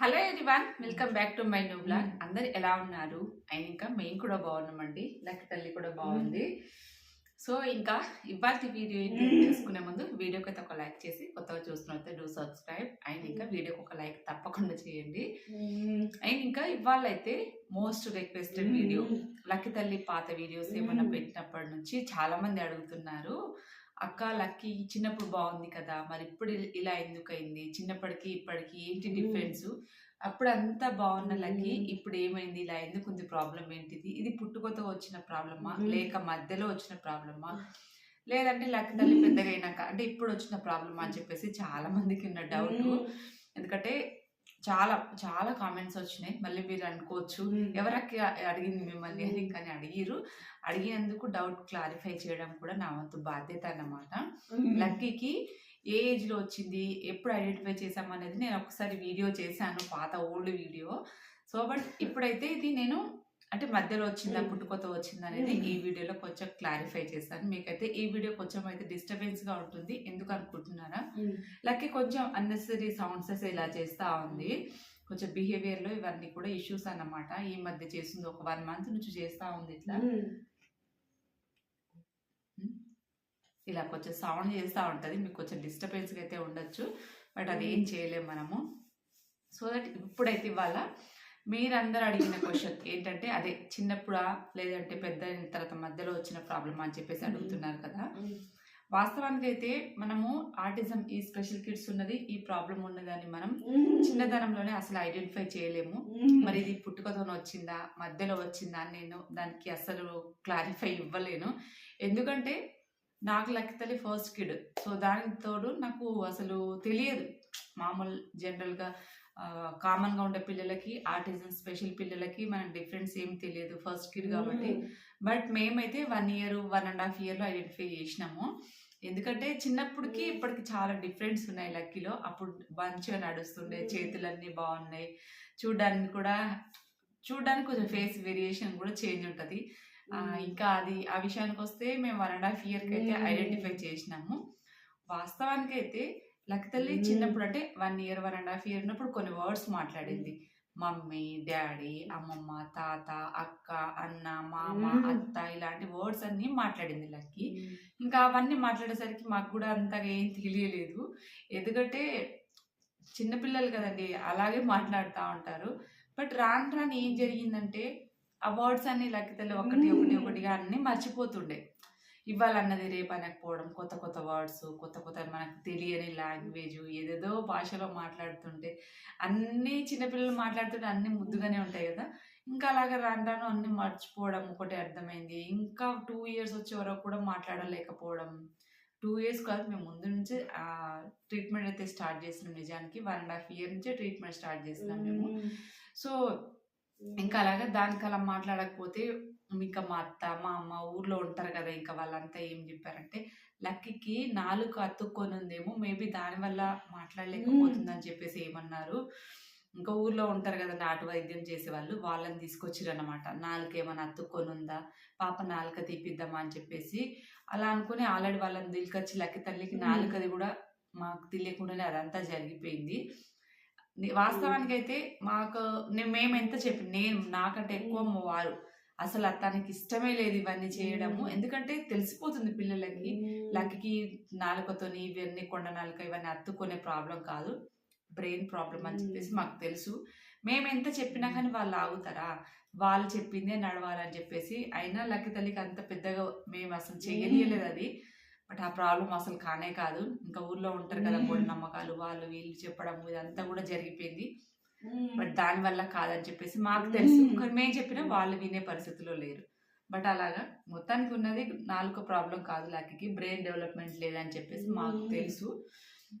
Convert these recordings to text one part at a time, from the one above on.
Hello everyone welcome back to my new blog. అందరు ఎలా ఉన్నారు? అండ్ ఇంకా మేము కూడా బాగున్నామండి. లక్కి తల్లి కూడా బాగుంది. సో ఇంకా ఇవాళ వీడియో చేసుకునే ముందు వీడియోకి అయితే ఒక లైక్ చేసి కొత్తగా చూస్తున్నట్లయితే డూ సబ్స్క్రైబ్ అండ్ ఇంకా వీడియోకి ఒక లైక్ తప్పకుండా చేయండి. అండ్ ఇంకా ఇవాళ అయితే మోస్ట్ రిక్వెస్టెడ్ వీడియో లక్కీ తల్లి పాత వీడియోస్ ఏమైనా పెట్టినప్పటి నుంచి చాలా మంది అడుగుతున్నారు. అక్క లక్కీ చిన్నప్పుడు బాగుంది కదా మరి ఇప్పుడు ఇలా ఎందుకు అయింది చిన్నప్పటికి ఇప్పటికి ఏంటి. డిఫరెన్స్? అప్పుడు అంతా బాగున్న లక్కీ. ఇప్పుడు ఏమైంది ఇలా ఎందుకు ఉంది ప్రాబ్లం ఏంటిది? ఇది పుట్టుకతో వచ్చిన ప్రాబ్లమా. లేక మధ్యలో వచ్చిన ప్రాబ్లమా? లేదంటే లక్కీ తల్లి పెద్దగా అయినాక అంటే ఇప్పుడు వచ్చిన ప్రాబ్లమా అని చెప్పేసి చాలా మందికి ఉన్న డౌట్. ఎందుకంటే చాలా చాలా కామెంట్స్ వచ్చినాయి. మళ్ళీ మీరు అనుకోవచ్చు. ఎవరకి అడిగింది మిమ్మల్ని అని కానీ అడిగిరు. అడిగినందుకు డౌట్ క్లారిఫై చేయడం కూడా నా వంతు బాధ్యత అన్నమాట. లక్కీకి ఏ ఏజ్లో వచ్చింది ఎప్పుడు ఐడెంటిఫై చేసాం అనేది నేను ఒకసారి వీడియో చేశాను పాత ఓల్డ్ వీడియో సో బట్ ఇప్పుడైతే ఇది నేను అంటే మధ్యలో వచ్చిందా. పుట్టుకతో వచ్చిందా అనేది. ఈ వీడియోలో కొంచెం క్లారిఫై చేస్తాను. మీకైతే ఈ వీడియో కొంచెం అయితే డిస్టర్బెన్స్గా ఉంటుంది. ఎందుకు అనుకుంటున్నారా? లక్కీ కొంచెం అన్నెసరీ సౌండ్స్ ఇలా చేస్తా ఉంది. కొంచెం బిహేవియర్లో ఇవన్నీ కూడా ఇష్యూస్ అన్నమాట. ఈ మధ్య చేస్తుంది ఒక వన్ మంత్ నుంచి చేస్తా ఉంది ఇట్లా. ఇలా కొంచెం సౌండ్ చేస్తూ ఉంటుంది. మీకు కొంచెం డిస్టర్బెన్స్ అయితే ఉండొచ్చు. బట్ అది ఏం చేయలేము మనము. సో దట్ ఇప్పుడైతే ఇవాళ మీరందరూ అడిగిన క్వశ్చన్ ఏంటంటే అదే చిన్నప్పుడా లేదంటే పెద్ద తర్వాత మధ్యలో వచ్చిన ప్రాబ్లమ్ అని చెప్పేసి అడుగుతున్నారు కదా. వాస్తవానికి అయితే మనము ఆటిజం ఈ స్పెషల్ కిడ్స్ ఉన్నది ఈ ప్రాబ్లం ఉన్నదని మనం చిన్నతనంలోనే అసలు ఐడెంటిఫై చేయలేము. మరి ఇది పుట్టుకతోనే వచ్చిందా మధ్యలో వచ్చిందా అని నేను దానికి అసలు క్లారిఫై ఇవ్వలేను. ఎందుకంటే నాకు లక్కితల్లి ఫస్ట్ కిడ్ సో దానికి తోడు నాకు అసలు తెలియదు. మామూలు జనరల్గా కామన్గా ఉండే పిల్లలకి ఆటిజం స్పెషల్ పిల్లలకి మనకు డిఫరెన్స్ ఏం తెలియదు ఫస్ట్ కిడ్ కాబట్టి. బట్ మేమైతే one year one and half ఇయర్లో ఐడెంటిఫై చేసినాము. ఎందుకంటే చిన్నప్పటికి ఇప్పటికి చాలా డిఫరెన్స్ ఉన్నాయి లక్కీలో అప్పుడు మంచిగా నడుస్తుండే Mm. చేతులన్నీ బాగున్నాయి. చూడడానికి కూడా చూడడానికి కొంచెం ఫేస్ వేరియేషన్ కూడా చేంజ్ ఉంటుంది. ఇంకా అది ఆ విషయానికి వస్తే మేము వన్ అండ్ హాఫ్ ఇయర్కి అయితే. ఐడెంటిఫై చేసినాము. వాస్తవానికి అయితే లక్తల్లి. చిన్నప్పుడు అంటే one year one and half year ఉన్నప్పుడు కొన్ని వర్డ్స్ మాట్లాడింది. మమ్మీ డాడీ అమ్మమ్మ తాత అక్క అన్న మామ. అత్త ఇలాంటి వర్డ్స్ అన్ని మాట్లాడింది లక్కీ. ఇంకా అవన్నీ మాట్లాడేసరికి మాకు కూడా అంతగా ఏం తెలియలేదు. ఎందుకంటే చిన్నపిల్లలు కదండి అలాగే మాట్లాడుతూ ఉంటారు. బట్ రాను రాను ఏం జరిగిందంటే ఆ వర్డ్స్ అన్ని లక్కితలు ఒకటి ఒకటి ఒకటిగా అన్ని మర్చిపోతుండే. ఇవ్వాలన్నది రేపు అనకపోవడం కొత్త కొత్త వర్డ్స్ కొత్త కొత్త మనకు తెలియని లాంగ్వేజ్ ఏదేదో భాషలో మాట్లాడుతుంటే అన్ని చిన్నపిల్లలు మాట్లాడుతుంటే అన్ని ముద్దుగానే ఉంటాయి కదా. ఇంకా అలాగే రాను రాను అన్ని మర్చిపోవడం ఒకటి అర్థమైంది. ఇంకా టూ ఇయర్స్ వచ్చే వరకు కూడా మాట్లాడలేకపోవడం. టూ ఇయర్స్ కాదు మేము ముందు నుంచి ట్రీట్మెంట్ అయితే స్టార్ట్ చేసినాం నిజానికి. వన్ అండ్ హాఫ్ ఇయర్ నుంచే ట్రీట్మెంట్ స్టార్ట్ చేసినాం మేము. సో ఇంకా అలాగే దానికి అలా మాట్లాడకపోతే ఇంకా మా అత్త మా అమ్మ ఊర్లో ఉంటారు కదా ఇంకా వాళ్ళంతా ఏం చెప్పారంటే లక్కీకి నాలుగు అతుక్కొని ఉందేమో మేబీ దానివల్ల మాట్లాడలేకపోతుందని చెప్పేసి ఏమన్నారు. ఇంకా ఊర్లో ఉంటారు కదా నాటు వైద్యం చేసే వాళ్ళు వాళ్ళని తీసుకొచ్చిరు అనమాట నాలుక ఏమైనా అతుక్కొని ఉందా పాప నాలుక తీపిద్దామా? అని చెప్పేసి అలా అనుకుని ఆల్రెడీ వాళ్ళని దిల్కొచ్చి లక్కీ తల్లికి. నాలుకది కూడా మాకు తెలియకుండానే అదంతా జరిగిపోయింది. వాస్తవానికి అయితే మాకు మేము ఎంత చెప్పి నేను నాకంటే ఎక్కువ వారు. అసలు తనకి ఇష్టమే లేదు ఇవన్నీ చేయడము. ఎందుకంటే తెలిసిపోతుంది పిల్లలకి. లక్కీకి నాలుకతోని ఇవన్నీ కొండ నాలుక ఇవన్నీ అత్తుకునే ప్రాబ్లం కాదు. బ్రెయిన్ ప్రాబ్లం అని చెప్పేసి. మాకు తెలుసు. మేము ఎంత చెప్పినా కానీ వాళ్ళు ఆగుతారా? వాళ్ళు చెప్పిందే నడవాలని చెప్పేసి. అయినా లక్కీ తల్లికి అంత పెద్దగా మేము అసలు చేయలేదు అది. బట్ ఆ ప్రాబ్లం అసలు కానే కాదు. ఇంకా ఊర్లో ఉంటారు కదా. మూఢ నమ్మకాలు వాళ్ళు వీళ్ళు చెప్పడం ఇదంతా కూడా జరిగిపోయింది. బట్ దాని వల్ల కాదని చెప్పేసి మాకు తెలుసు. మ్మ్. కానీ మేము చెప్పినా వాళ్ళు వినే పరిస్థితిలో లేరు. బట్ అలాగా మొత్తానికి ఉన్నది నాలుగు ప్రాబ్లం కాదు లక్కీకి. బ్రెయిన్ డెవలప్మెంట్ లేదని చెప్పేసి మాకు. తెలుసు.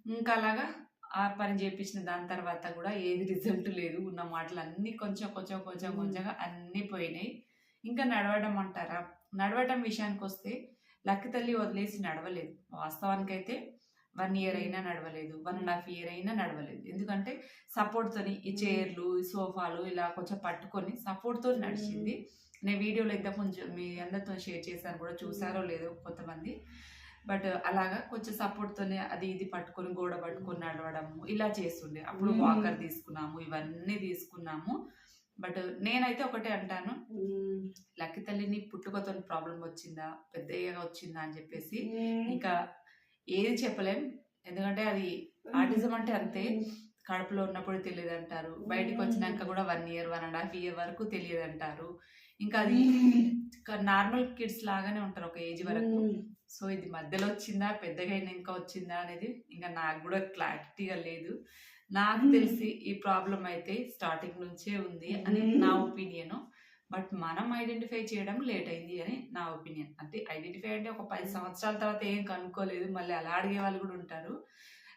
ఇంకా అలాగా ఆ పని చేపించిన దాని తర్వాత కూడా ఏది రిజల్ట్ లేదు. ఉన్న మాటలు అన్నీ కొంచెం కొంచెం కొంచెం. కొంచెంగా అన్నీ పోయినాయి. ఇంకా నడవడం అంటారా? నడవడం విషయానికి వస్తే లక్కీ తల్లి వదిలేసి నడవలేదు. వాస్తవానికి అయితే వన్ ఇయర్ అయినా నడవలేదు. వన్ అండ్ హాఫ్ ఇయర్ అయినా నడవలేదు. ఎందుకంటే సపోర్ట్తోని ఈ చైర్లు ఈ సోఫాలు ఇలా కొంచెం పట్టుకొని సపోర్ట్తో నడిచింది. నేను వీడియోలో ఇంత కొంచెం మీ అందరితో షేర్ చేశాను కూడా. చూసారో లేదో కొంతమంది. బట్ అలాగా కొంచెం సపోర్ట్ తోనే అది ఇది పట్టుకొని గోడ పట్టుకొని నడవడము ఇలా చేస్తుండే. అప్పుడు. వాకర్ తీసుకున్నాము ఇవన్నీ తీసుకున్నాము. బట్ నేనైతే ఒకటే అంటాను. లక్కీ తల్లిని పుట్టుకతో ప్రాబ్లం వచ్చిందా పెద్దగా వచ్చిందా అని చెప్పేసి ఇంకా ఏది చెప్పలేం. ఎందుకంటే అది ఆటిజం అంటే అంతే. కడుపులో ఉన్నప్పుడు తెలియదు అంటారు బయటికి వచ్చినాక కూడా one year one and half year వరకు తెలియదు అంటారు ఇంకా అది నార్మల్ కిడ్స్ లాగానే ఉంటారు ఒక ఏజ్ వరకు. సో ఇది మధ్యలో వచ్చిందా పెద్దగా అయినాక వచ్చిందా అనేది ఇంకా నాకు కూడా క్లారిటీగా లేదు. నాకు. తెలిసి ఈ ప్రాబ్లం అయితే స్టార్టింగ్ నుంచే ఉంది అని. నా ఒపీనియన్ బట్ మనం ఐడెంటిఫై చేయడం లేట్ అయింది అని నా ఒపీనియన్ అంటే ఐడెంటిఫై అంటే ఒక పది సంవత్సరాల తర్వాత ఏం కనుక్కోలేదు మళ్ళీ అలా అడిగే వాళ్ళు కూడా ఉంటారు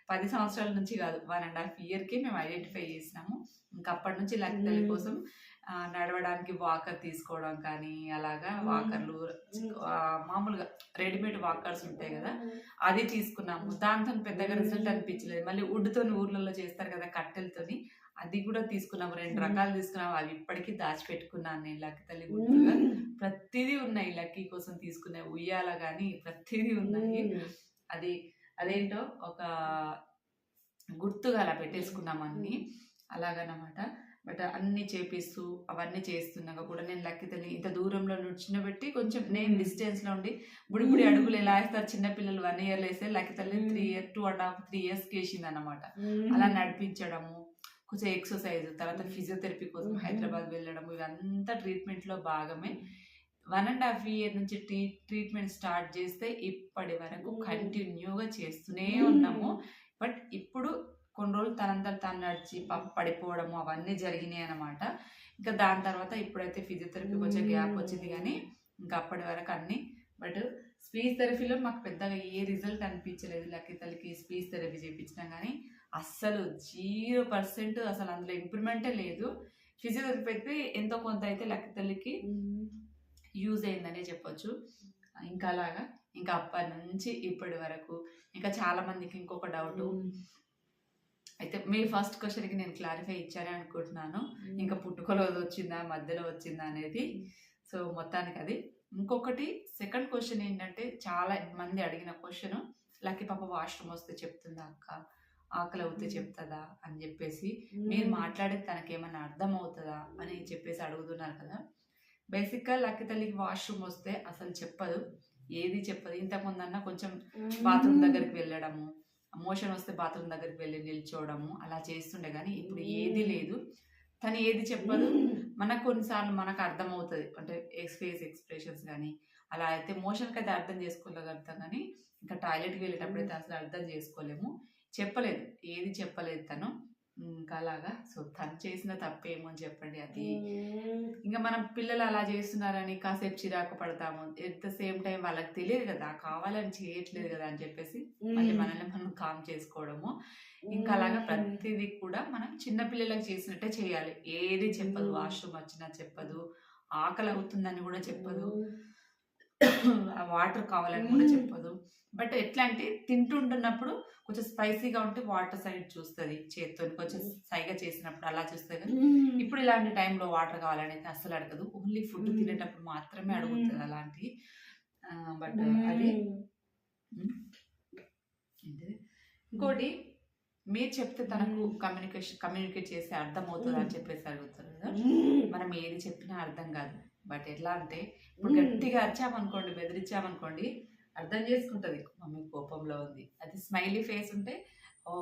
పది సంవత్సరాల నుంచి కాదు వన్ అండ్ హాఫ్ ఇయర్కి మేము ఐడెంటిఫై చేసినాము ఇంకా అప్పటి నుంచి లక్ తల్లి. కోసం నడవడానికి వాకర్ తీసుకోవడం కానీ అలాగా. వాకర్లు మామూలుగా రెడీమేడ్ వాకర్స్ ఉంటాయి కదా అది తీసుకున్నాము. దాంతో పెద్దగా రిజల్ట్ అనిపించలేదు. మళ్ళీ వుడ్తో ఊర్లలో చేస్తారు కదా కట్టెలతోని అది కూడా తీసుకున్నాము. రెండు. రకాలు తీసుకున్నాము. అవి ఇప్పటికీ దాచిపెట్టుకున్నాను నేను లక్కీ తల్లి గుర్తుగా. ప్రతిదీ ఉన్నాయి లక్కీ కోసం తీసుకునే ఉయ్యాల కానీ ప్రతిదీ ఉన్నాయి. అది అదేంటో ఒక గుర్తుగా అలా పెట్టేసుకున్నాం అన్ని. అలాగనమాట. బట్ అన్ని చేపిస్తూ అవన్నీ చేస్తున్నాక కూడా నేను లక్కీ తల్లి ఇంత దూరంలో నుంచినబెట్టి కొంచెం నేను డిస్టెన్స్లో ఉండి బుడి బుడి అడుగులు ఎలా వేస్తారు? చిన్నపిల్లలు వన్ ఇయర్ వేస్తే లక్కీ తల్లి three year two and half three years వేసింది అనమాట అలా నడిపించడము కొంచెం ఎక్సర్సైజ్ తర్వాత ఫిజియోథెరపీ కోసం. హైదరాబాద్ వెళ్ళడం ఇదంతా ట్రీట్మెంట్లో భాగమే. వన్ అండ్ హాఫ్ ఇయర్ నుంచి ట్రీ ట్రీట్మెంట్ స్టార్ట్ చేస్తే ఇప్పటి వరకు. కంటిన్యూగా చేస్తూనే ఉన్నాము. బట్ ఇప్పుడు కొన్ని రోజులు తనంతా తను నడిచి ప- పడిపోవడము అవన్నీ జరిగినాయి అనమాట ఇంకా దాని తర్వాత ఇప్పుడైతే ఫిజియోథెరపీ కొంచెం గ్యాప్ వచ్చింది కానీ ఇంకా అప్పటి వరకు అన్ని. బట్ స్పీచ్ థెరపీలో మాకు పెద్దగా ఏ రిజల్ట్ అనిపించలేదు. లక్కీ తల్లికి స్పీచ్ థెరపీ చేయించినా కానీ అస్సలు జీరో పర్సెంట్ అసలు అందులో ఇంప్రూవ్మెంటే లేదు. ఫిజియోథెరపీ అయితే ఎంతో కొంత అయితే లక్కీ తల్లికి యూజ్ అయిందనే చెప్పొచ్చు. ఇంకా అలాగా. ఇంకా అప్పటి నుంచి ఇప్పటి వరకు. ఇంకా చాలా మందికి ఇంకొక డౌట్ అయితే మీ ఫస్ట్ క్వశ్చన్కి నేను క్లారిఫై ఇచ్చానే అనుకుంటున్నాను. ఇంకా పుట్టుకలో వచ్చిందా మధ్యలో వచ్చిందా అనేది. సో మొత్తానికి అది. ఇంకొకటి సెకండ్ క్వశ్చన్ ఏంటంటే చాలా మంది అడిగిన క్వశ్చన్ లక్కీ పాప వాష్రూమ్ వస్తే చెప్తుందా అక్క? ఆకలి అవుతే చెప్తుందా? అని చెప్పేసి. మీరు మాట్లాడేది తనకేమన్నా అర్థం అవుతుందా అని చెప్పేసి అడుగుతున్నారు కదా. బేసిక్గా లక్కీ తల్లికి వాష్రూమ్ వస్తే అసలు చెప్పదు. ఏది చెప్పదు. ఇంతకుముందు అన్న కొంచెం బాత్రూమ్ దగ్గరికి వెళ్ళడము మోషన్ వస్తే బాత్రూమ్ దగ్గరికి వెళ్ళి నిల్చోవడము అలా చేస్తుండే కానీ ఇప్పుడు ఏది లేదు. తను ఏది చెప్పదు. మనకు కొన్నిసార్లు మనకు అర్థం అవుతుంది అంటే ఫేస్ ఎక్స్ప్రెషన్స్ కానీ అలా అయితే మోషన్కి అయితే అర్థం చేసుకోగలుగుతాం కానీ ఇంకా టాయిలెట్కి వెళ్ళేటప్పుడు అయితే అసలు అర్థం చేసుకోలేము. చెప్పలేదు. ఏది చెప్పలేదు తను. ఇంకా అలాగా సో తను చేసిన తప్పేమో అని చెప్పండి అది. ఇంకా మనం పిల్లలు అలా చేస్తున్నారని కాసేపు చిరాకు పడతాము. ఎట్ ద సేమ్ టైం వాళ్ళకి తెలియదు కదా కావాలని చేయట్లేదు కదా అని చెప్పేసి మళ్ళీ మనల్ని మనం కామ్ చేసుకోవడము. ఇంకా అలాగా ప్రతిదీ కూడా మనం చిన్న పిల్లలకు చేసినట్టే చేయాలి. ఏది చెప్పదు. వాష్రూమ్ వచ్చినా చెప్పదు ఆకలి అవుతుందని కూడా చెప్పదు. వాటర్ కావాలని కూడా. చెప్పదు. బట్ ఎట్లా అంటే తింటుంటున్నప్పుడు కొంచెం స్పైసీగా ఉంటే వాటర్ సైడ్ చూస్తుంది చేత్తో కొంచెం సైగా చేసినప్పుడు అలా చూస్తుంది కానీ ఇప్పుడు ఇలాంటి టైంలో వాటర్ కావాలని అయితే అస్సలు అడగదు. Only food. తినేటప్పుడు మాత్రమే అడుగుతుంది అలాంటి. బట్ అది? ఇంకోటి మీరు చెప్తే తనకు. కమ్యూనికేషన్ కమ్యూనికేట్ చేస్తే అర్థం అవుతుంది అని చెప్పేసి అడుగుతారు కదా. మనం ఏది చెప్పినా అర్థం కాదు. బట్ ఎట్లా అంటే ఇప్పుడు గట్టిగా అరిచామనుకోండి బెదిరించామనుకోండి అర్థం చేసుకుంటది. మమ్మీ కోపంలో ఉంది. అది స్మైలీ ఫేస్ ఉంటే ఓ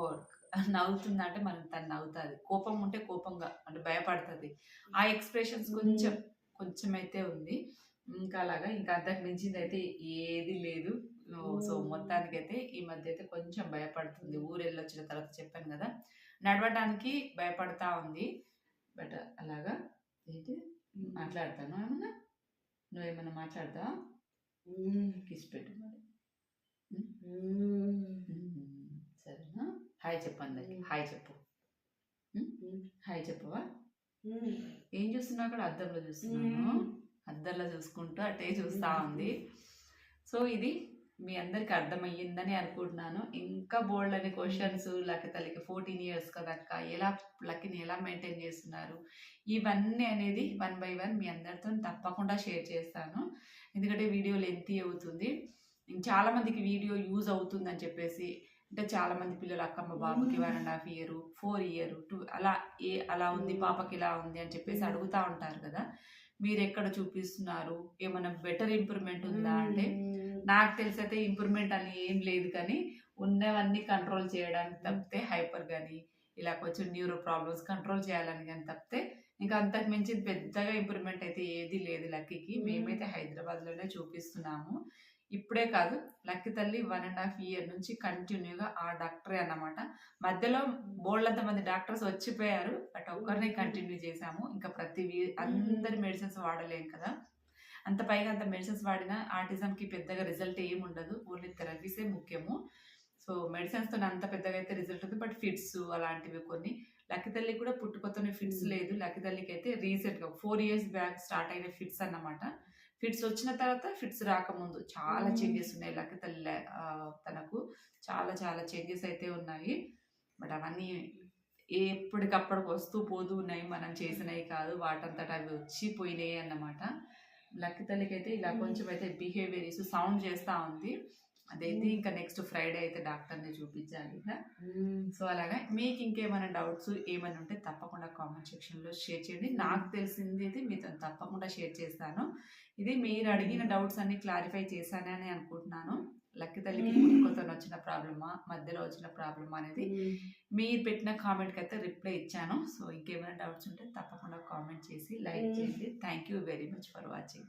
నవ్వుతుంది అంటే మనం తను నవ్వుతుంది. కోపం ఉంటే కోపంగా అంటే భయపడుతుంది. ఆ ఎక్స్ప్రెషన్స్ కొంచెం కొంచెం అయితే ఉంది. ఇంకా అలాగా ఇంకా అంతకు మించింది అయితే ఏది లేదు. సో. మొత్తానికి అయితే ఈ మధ్య అయితే కొంచెం భయపడుతుంది. ఊరు వెళ్ళొచ్చిన తర్వాత చెప్పాను కదా. నడవడానికి భయపడతా ఉంది. బట్ అలాగా ఏంటి? మాట్లాడతాను ఏమన్నా? నువ్వేమన్నా మాట్లాడతావా? కిస్ పెట్టు మరి. సరేనా? హాయ్ చెప్పు అందరికి. హాయ్ చెప్పు? హాయ్ చెప్పవా? ఏం చూస్తున్నా అక్కడ అద్దంలో చూస్తున్నాను. అద్దంలో చూసుకుంటూ అటే చూస్తా ఉంది. సో ఇది మీ అందరికి అర్థమయ్యిందని అనుకుంటున్నాను. ఇంకా బోల్డ్ అనే క్వశ్చన్స్ లక్క తల్లికి ఫోర్టీన్ ఇయర్స్ కదక్క ఎలా లక్కిని ఎలా మెయింటైన్ చేస్తున్నారు? ఇవన్నీ అనేది వన్ బై వన్ మీ అందరితో తప్పకుండా షేర్ చేస్తాను. ఎందుకంటే వీడియో లెంతీ అవుతుంది. చాలామందికి వీడియో యూజ్ అవుతుందని చెప్పేసి అంటే చాలా మంది పిల్లలు అక్కమ్మ బాబుకి one and half year four year two అలా ఏ అలా ఉంది పాపకి ఇలా ఉంది అని చెప్పేసి అడుగుతా ఉంటారు కదా. మీరు ఎక్కడ చూపిస్తున్నారు? ఏమైనా బెటర్ ఇంప్రూవ్మెంట్ ఉందా అంటే నాకు తెలిసి అయితే ఇంప్రూవ్మెంట్ అని ఏం లేదు కానీ ఉన్నవన్నీ కంట్రోల్ చేయడానికి తప్పితే హైపర్ కానీ ఇలా కొంచెం న్యూరో ప్రాబ్లమ్స్ కంట్రోల్ చేయాలని కానీ తప్పితే ఇంకా అంతకు మించి పెద్దగా ఇంప్రూవ్మెంట్ అయితే ఏది లేదు లక్కీకి. మేమైతే హైదరాబాద్లోనే చూపిస్తున్నాము. ఇప్పుడే కాదు లక్కీ తల్లి వన్ అండ్ హాఫ్ ఇయర్ నుంచి కంటిన్యూగా ఆ డాక్టరే అన్నమాట. మధ్యలో బోల్డంత మంది డాక్టర్స్ వచ్చిపోయారు బట్ ఒక్కరినే కంటిన్యూ చేశాము. ఇంకా ప్రతి అందరి మెడిసిన్స్ వాడలేం కదా. అంత పైగా అంత మెడిసిన్స్ వాడినా ఆటిజంకి పెద్దగా రిజల్ట్ ఏమి ఉండదు. ఓన్లీ థెరపీసే ముఖ్యము. సో మెడిసిన్స్తో అంత పెద్దగా అయితే రిజల్ట్ ఉంది. బట్ ఫిట్స్ అలాంటివి కొన్ని. లక్కీ తల్లి కూడా పుట్టుకతోనే ఫిట్స్. లేదు. లక్కీ తల్లికి అయితే రీసెంట్గా ఫోర్ ఇయర్స్ బ్యాక్ స్టార్ట్ అయిన ఫిట్స్ అన్నమాట. ఫిట్స్ వచ్చిన తర్వాత ఫిట్స్ రాకముందు చాలా. చేంజెస్ ఉన్నాయి. లక్కీ తల్లి తనకు చాలా చాలా చేంజెస్ అయితే ఉన్నాయి. బట్ అవన్నీ ఎప్పటికప్పటికి వస్తూ పోతూ ఉన్నాయి. మనం చేసినవి కాదు వాటంతట అవి వచ్చి పోయినాయి అన్నమాట. లక్కీ తల్లికి అయితే ఇలా. కొంచెం అయితే బిహేవియర్ ఇష్యూ సౌండ్ చేస్తూ ఉంది. అదైతే ఇంకా నెక్స్ట్ ఫ్రైడే అయితే డాక్టర్ని చూపించాలి ఇక. సో అలాగే మీకు ఇంకేమైనా డౌట్స్ ఏమైనా ఉంటే తప్పకుండా కామెంట్ సెక్షన్లో షేర్ చేయండి. నాకు తెలిసింది అయితే మీతో తప్పకుండా షేర్ చేస్తాను. ఇది మీరు అడిగిన డౌట్స్ అన్ని క్లారిఫై చేశానని అనుకుంటున్నాను. లక్కీ తల్లికి పుట్టుకతో వచ్చిన ప్రాబ్లమా మధ్యలో వచ్చిన ప్రాబ్లమా అనేది మీరు పెట్టిన కామెంట్కి అయితే రిప్లై ఇచ్చాను. సో ఇంకేమైనా డౌట్స్ ఉంటే తప్పకుండా కామెంట్ చేసి లైక్ చేయండి. Thank you very much for watching